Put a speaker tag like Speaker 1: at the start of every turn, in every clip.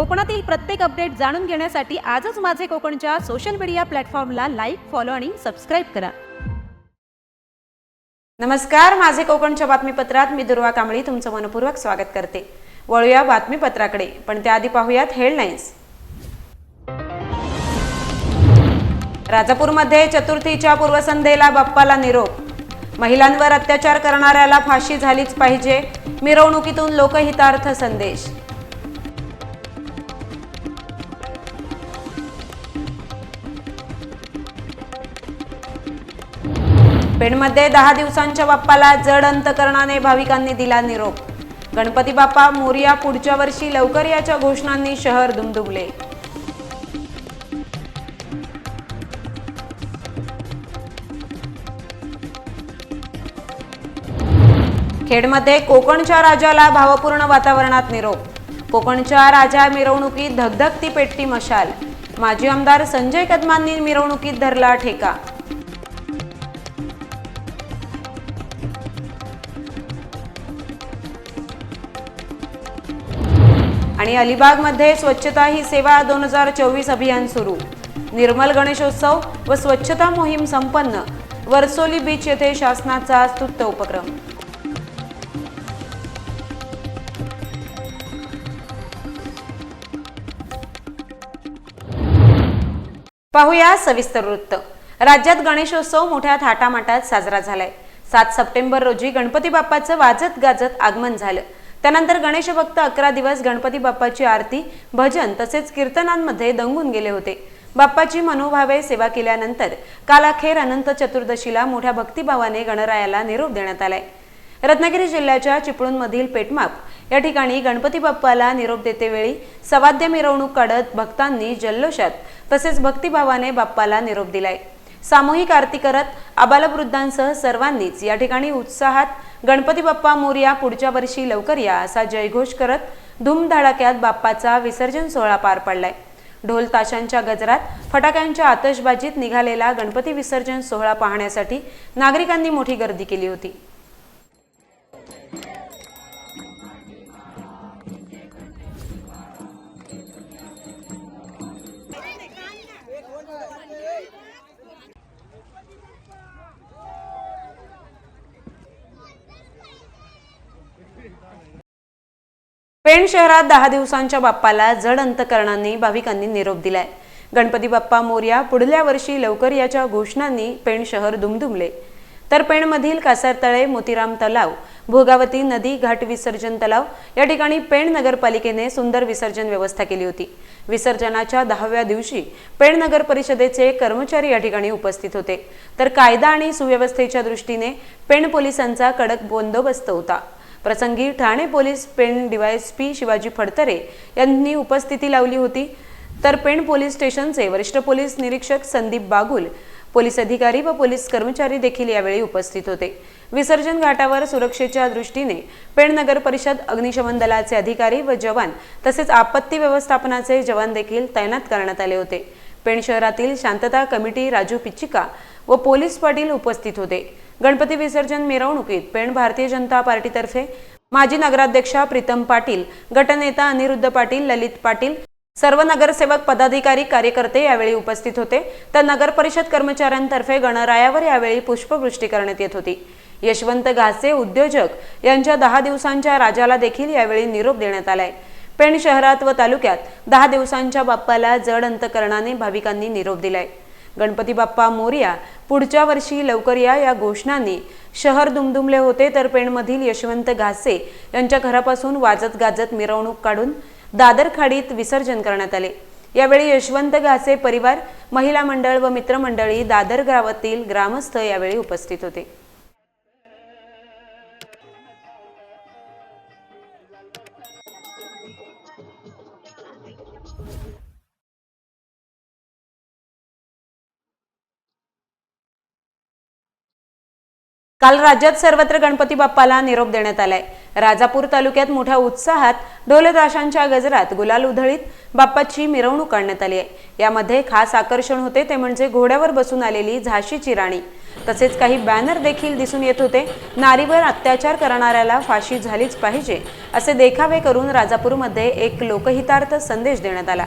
Speaker 1: कोकणातील प्रत्येक अपडेट जाणून घेण्यासाठी आजच माझे कोकणच्या सोशल मीडिया प्लॅटफॉर्मला लाईक फॉलो आणि सबस्क्राईब करा.
Speaker 2: नमस्कार माझे कोकणच्या बातमीपत्रात मी दुर्वा कांबळी तुमचं मनपूर्वक स्वागत करते. वळूया बातमीपत्राकडे पण त्याआधी पाहूयात हेडलाईन्स राजापूरमध्ये चतुर्थीच्या पूर्वसंध्येला बाप्पाला निरोप. महिलांवर अत्याचार करणाऱ्याला फाशी झालीच पाहिजे मिरवणुकीतून लोकहितार्थ संदेश. पेणमध्ये दहा दिवसांच्या बाप्पाला जड अंतकरणाने भाविकांनी दिला निरोप. गणपती बाप्पा मोरिया पुढच्या वर्षी लवकर याच्या घोषणांनी शहर दुमदुमले. खेडमध्ये कोकणच्या राजाला भावपूर्ण वातावरणात निरोप. कोकणच्या राजा मिरवणुकीत धगधगती पेटती मशाल. माजी आमदार संजय कदमांनी मिरवणुकीत धरला ठेका. आणि अलिबागमध्ये स्वच्छता ही सेवा दोन हजार चोवीस अभियान सुरू. निर्मल गणेशोत्सव व स्वच्छता मोहीम संपन्न. वर्सोली बीच येथे शासनाचा स्तुत्य उपक्रम. पाहूया सविस्तर वृत्त. राज्यात गणेशोत्सव मोठ्या थाटामाटात साजरा झालाय. सात सप्टेंबर रोजी गणपती बाप्पाचं वाजत गाजत आगमन झालं. त्यानंतर गणेश भक्त अकरा दिवस गणपती बाप्पाची आरती भजन तसेच कीर्तनांमध्ये दंगून गेले होते. बाप्पाची मनोभावे सेवा केल्यानंतर काल अखेर अनंत चतुर्दशीला मोठ्या भक्तिभावाने गणरायाला निरोप देण्यात आलाय. रत्नागिरी जिल्ह्याच्या चिपळूणमधील पेटमाप या ठिकाणी गणपती बाप्पाला निरोप देतेवेळी सवाद्य मिरवणूक काढत भक्तांनी जल्लोषात तसेच भक्तिभावाने बाप्पाला निरोप दिलाय. सामूहिक आरती करत आबालवृद्धांसह सर्वांनीच या ठिकाणी उत्साहात गणपती बाप्पा मोरया पुढच्या वर्षी लवकर या असा जयघोष करत धूमधडाक्यात बाप्पाचा विसर्जन सोहळा पार पडलाय. ढोल ताशांच्या गजरात फटाक्यांच्या आतषबाजीत निघालेला गणपती विसर्जन सोहळा पाहण्यासाठी नागरिकांनी मोठी गर्दी केली होती. शहरात दहा दिवसांच्या बाप्पाला जड अंतकरणांनी भाविकांनी निरोप दिलाय. गणपती बाप्पा मोर्या पुढल्या वर्षी लवकर याच्या घोषणांनी पेण शहर दुमदुमले. तर पेणमधील कासारतळे मोतीराम तलाव भोगावती नदी घाट विसर्जन तलाव या ठिकाणी पेण नगरपालिकेने सुंदर विसर्जन व्यवस्था केली होती. विसर्जनाच्या दहाव्या दिवशी पेण नगर परिषदेचे कर्मचारी या ठिकाणी उपस्थित होते. तर कायदा आणि सुव्यवस्थेच्या दृष्टीने पेण पोलिसांचा कडक बंदोबस्त होता. प्रसंगी ठाणे पोलीस पेण डीवायएसपी शिवाजी फडतरे यांनी उपस्थिती लावली होती. तर पेण पोलीस स्टेशनचे वरिष्ठ पोलीस निरीक्षक संदीप बागुल पोलीस अधिकारी व पोलीस कर्मचारी देखील यावेळी उपस्थित होते. विसर्जन घाटावर सुरक्षेच्या दृष्टीने पेण नगर परिषद अग्निशमन दलाचे अधिकारी व जवान तसेच आपत्ती व्यवस्थापनाचे जवान देखील तैनात करण्यात आले होते. पेण शहरातील शांतता कमिटी राजू पिच्चिका व पोलीस पाटील उपस्थित होते. गणपती विसर्जन मिरवणुकीत पेण भारतीय जनता पार्टीतर्फे माजी नगराध्यक्षा प्रीतम पाटील गटनेता अनिरुद्ध पाटील ललित पाटील सर्व नगरसेवक पदाधिकारी कार्यकर्ते यावेळी उपस्थित होते. तर नगर परिषद कर्मचाऱ्यांतर्फे गणरायावर यावेळी पुष्पवृष्टी करण्यात येत होती. यशवंत घासे उद्योजक यांच्या दहा दिवसांच्या राजाला देखील यावेळी निरोप देण्यात आलाय. पेण शहरात व तालुक्यात दहा दिवसांच्या बाप्पाला जड अंतकरणाने भाविकांनी निरोप दिलाय. गणपती बाप्पा मोर्या पुढच्या वर्षी लवकर या या घोषणांनी शहर दुमदुमले होते तर पेणमधील यशवंत घासे यांच्या घरापासून वाजत गाजत मिरवणूक काढून दादर खाडीत विसर्जन करण्यात आले. यावेळी यशवंत घासे परिवार महिला मंडळ व मित्रमंडळी दादर गावातील ग्रामस्थ यावेळी उपस्थित होते. काल राज्यात सर्वत्र गणपती बाप्पाला निरोप देण्यात आलाय. राजापूर तालुक्यात मोठ्या उत्साहात ढोलताशांच्या गजरात गुलाल उधळीत बाप्पाची मिरवणूक काढण्यात आली आहे. यामध्ये खास आकर्षण होते ते म्हणजे घोड्यावर बसून आलेली झाशीची राणी. तसेच काही बॅनर देखील दिसून येत होते. नारीवर अत्याचार करणाऱ्याला फाशी झालीच पाहिजे असे देखावे करून राजापूरमध्ये एक लोकहितार्थ संदेश देण्यात आला.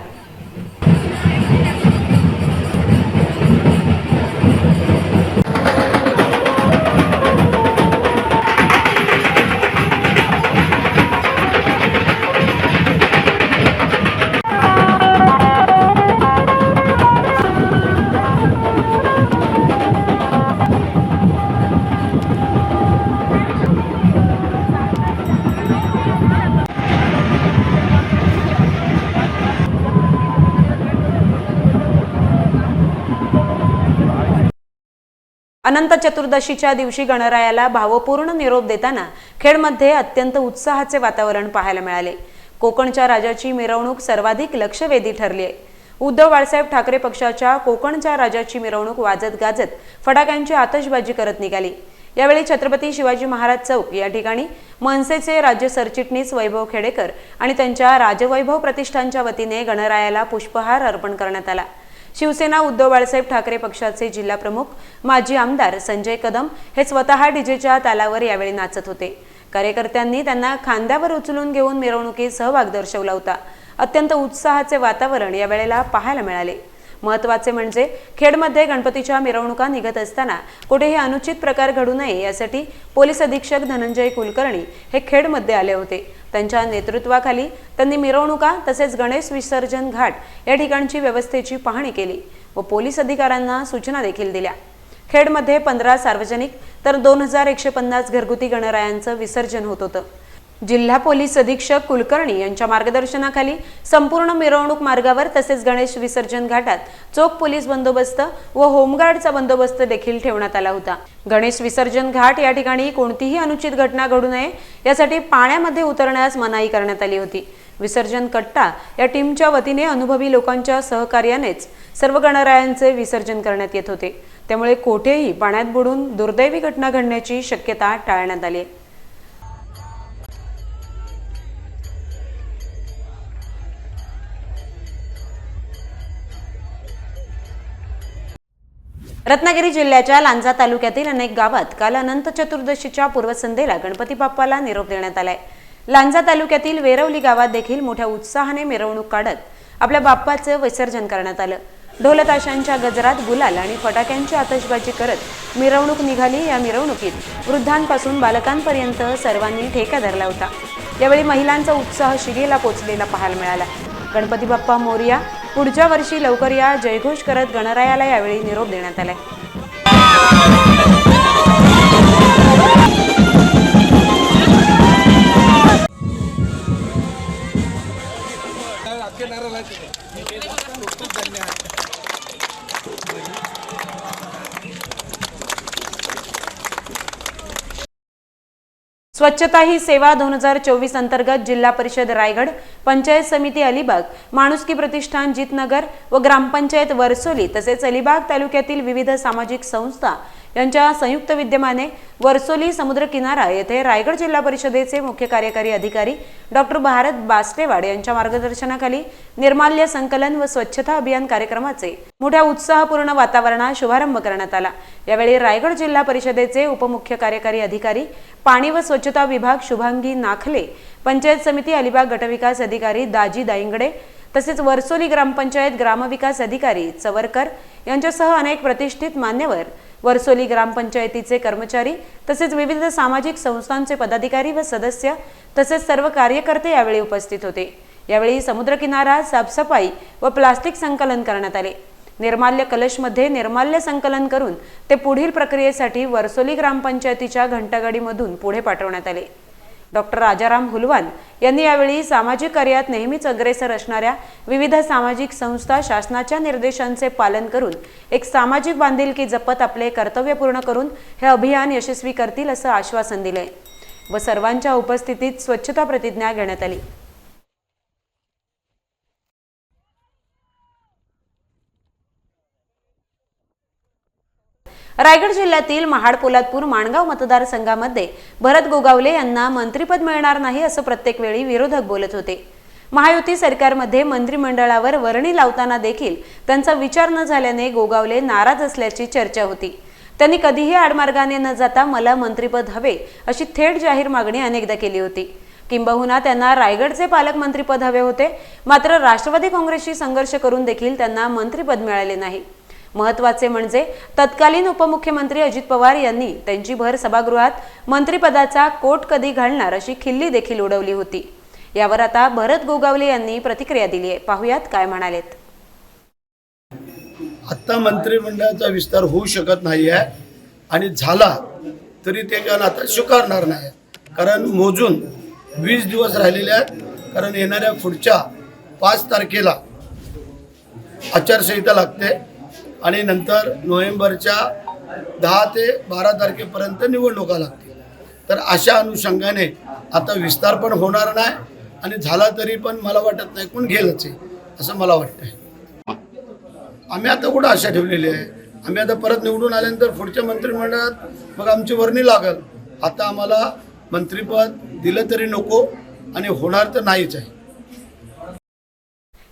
Speaker 2: अनंत चतुर्दशीच्या दिवशी गणरायाला भावपूर्ण निरोप देताना खेडमध्ये अत्यंत उत्साहाचे वातावरण पाहायला मिळाले. कोकणच्या राजाची मिरवणूक सर्वाधिक लक्षवेधी ठरली आहे उद्धव बाळासाहेब ठाकरे पक्षाच्या कोकणच्या राजाची मिरवणूक वाजत गाजत फटाक्यांची आतषबाजी करत निघाली. यावेळी छत्रपती शिवाजी महाराज चौक या ठिकाणी मनसेचे राज्य सरचिटणीस वैभव खेडेकर आणि त्यांच्या राजवैभव प्रतिष्ठानच्या वतीने गणरायाला पुष्पहार अर्पण करण्यात आला. शिवसेना उद्धव बाळासाहेब ठाकरे पक्षाचे जिल्हा प्रमुख माजी आमदार संजय कदम हे स्वतः डीजेच्या तालावर यावेळी नाचत होते. कार्यकर्त्यांनी त्यांना खांद्यावर उचलून घेऊन मिरवणुकीत सहभाग दर्शवला होता. अत्यंत उत्साहाचे वातावरण यावेळेला पाहायला मिळाले. महत्त्वाचे म्हणजे खेडमध्ये गणपतीच्या मिरवणुका निघत असताना कुठेही अनुचित प्रकार घडू नये यासाठी पोलीस अधीक्षक धनंजय कुलकर्णी हे खेडमध्ये आले होते. त्यांच्या नेतृत्वाखाली त्यांनी मिरवणुका तसेच गणेश विसर्जन घाट या ठिकाणची व्यवस्थेची पाहणी केली व पोलीस अधिकाऱ्यांना सूचना देखील दिल्या. खेडमध्ये पंधरा सार्वजनिक तर दोन हजार एकशे पन्नास घरगुती गणरायांचं विसर्जन होत होतं. जिल्हा पोलीस अधीक्षक कुलकर्णी यांच्या मार्गदर्शनाखाली संपूर्ण मिरवणूक मार्गावर तसेच गणेश विसर्जन घाटात चोख पोलीस बंदोबस्त व होमगार्डचा बंदोबस्त देखील ठेवण्यात आला होता. गणेश विसर्जन घाट या ठिकाणी कोणतीही अनुचित घटना घडू नये यासाठी पाण्यामध्ये उतरण्यास मनाई करण्यात आली होती. विसर्जन कट्टा या टीमच्या वतीने अनुभवी लोकांच्या सहकार्यानेच सर्व गणरायांचे विसर्जन करण्यात येत होते. त्यामुळे कोठेही पाण्यात बुडून दुर्दैवी घटना घडण्याची शक्यता टाळण्यात आली आहे. रत्नागिरी जिल्ह्याच्या लांजा तालुक्यातील अनेक गावात काल अनंत चतुर्दशीच्या पूर्वसंध्येला गणपती बाप्पाला निरोप देण्यात आलाय. लांजा तालुक्यातील वेरवली गावात देखील मोठ्या उत्साहाने मिरवणूक काढत आपल्या बाप्पाचं विसर्जन करण्यात आलं. ढोलताशांच्या गजरात गुलाल आणि फटाक्यांची आतषबाजी करत मिरवणूक निघाली. या मिरवणुकीत वृद्धांपासून बालकांपर्यंत सर्वांनी ठेका धरला होता. यावेळी महिलांचा उत्साह शिगेला पोचलेला पाहायला मिळाला. गणपती बाप्पा मोरया पुढच्या वर्षी लवकर या जयघोष करत गणरायाला यावेळी निरोप देण्यात आलाय. स्वच्छता ही सेवा दोन हजार चोवीस अंतर्गत जिल्हा परिषद रायगड पंचायत समिती अलिबाग माणुसकी प्रतिष्ठान जितनगर व ग्रामपंचायत वर्सोली तसेच अलिबाग तालुक्यातील विविध सामाजिक संस्था यांच्या संयुक्त विद्यमाने वर्सोली समुद्र किनारा येथे रायगड जिल्हा परिषदेचे मुख्य कार्यकारी अधिकारी डॉक्टर भारत बास्टेवाड यांच्या मार्गदर्शनाखाली निर्माल्य संकलन व स्वच्छता अभियान कार्यक्रमाचे मोठ्या उत्साहपूर्ण वातावरणात शुभारंभ करण्यात आला. यावेळी रायगड जिल्हा परिषदेचे उपमुख्य कार्यकारी अधिकारी पाणी व स्वच्छता विभाग शुभांगी नाखले पंचायत समिती अलिबाग गटविकास अधिकारी दाजी दाईंगडे तसेच वर्सोली ग्रामपंचायत ग्रामविकास अधिकारी चवरकर यांच्यासह अनेक प्रतिष्ठित मान्यवर वर्सोली ग्रामपंचायतीचे कर्मचारी तसेच विविध सामाजिक संस्थांचे पदाधिकारी व सदस्य तसेच सर्व कार्यकर्ते यावेळी उपस्थित होते. यावेळी समुद्रकिनारा साफसफाई व प्लास्टिक संकलन करण्यात आले. निर्माल्य कलशमध्ये निर्माल्य संकलन करून ते पुढील प्रक्रियेसाठी वर्सोली ग्रामपंचायतीच्या घंटागाडीमधून पुढे पाठवण्यात आले. डॉक्टर राजाराम हुलवान यांनी यावेळी सामाजिक कार्यात नेहमीच अग्रेसर असणाऱ्या विविध सामाजिक संस्था शासनाच्या निर्देशांचे पालन करून एक सामाजिक बांधिलकी जपत आपले कर्तव्य पूर्ण करून हे अभियान यशस्वी करतील असं आश्वासन दिले. व सर्वांच्या उपस्थितीत स्वच्छता प्रतिज्ञा घेण्यात आली. रायगड जिल्ह्यातील महाड पोलादपूर माणगाव मतदारसंघामध्ये भरत गोगावले यांना मंत्रीपद मिळणार नाही असं प्रत्येक वेळी विरोधक बोलत होते. महायुती सरकारमध्ये मंत्रिमंडळावर वर्णी लावताना देखील त्यांचा विचार न झाल्याने गोगावले नाराज असल्याची चर्चा होती. त्यांनी कधीही आडमार्गाने न जाता मला मंत्रिपद हवे अशी थेट जाहीर मागणी अनेकदा केली होती. किंबहुना त्यांना रायगडचे पालकमंत्रीपद हवे होते मात्र राष्ट्रवादी काँग्रेसशी संघर्ष करून देखील त्यांना मंत्रिपद मिळाले नाही. महत्त्वाचे म्हणजे तत्कालीन उपमुख्यमंत्री अजित पवार यांनी त्यांची भर सभागृहात मंत्रिपदाचा कोट कधी घालणार अशी खिल्ली देखील उडवली होती. यावर आता भरत गोगावले यांनी प्रतिक्रिया दिली आहे. पाहुयात काय म्हणालेत.
Speaker 3: आत्ता मंत्रिमंडळाचा विस्तार होऊ शकत नाही आहे आणि झाला तरी ते काय आता स्वीकारणार नाही कारण मोजून वीस दिवस राहिलेले आहेत. कारण येणाऱ्या पुढच्या पाच तारखेला आचारसंहिता लागते. आणि नंतर नोव्हेंबरच्या दहा ते बारा तारखेपर्यंत निवडणुका लागतील. तर अशा अनुषंगाने आता विस्तार पण होणार नाही आणि झाला तरी पण मला वाटत नाही कोण घेलच आहे असं मला वाटतंय. आम्ही आता कुठं आशा ठेवलेली आहे? आम्ही आता परत निवडून आल्यानंतर पुढच्या मंत्रिमंडळात मग आमची वर्णी लागल. आता आम्हाला मंत्रिपद दिलं तरी नको आणि होणार तर नाहीच आहे.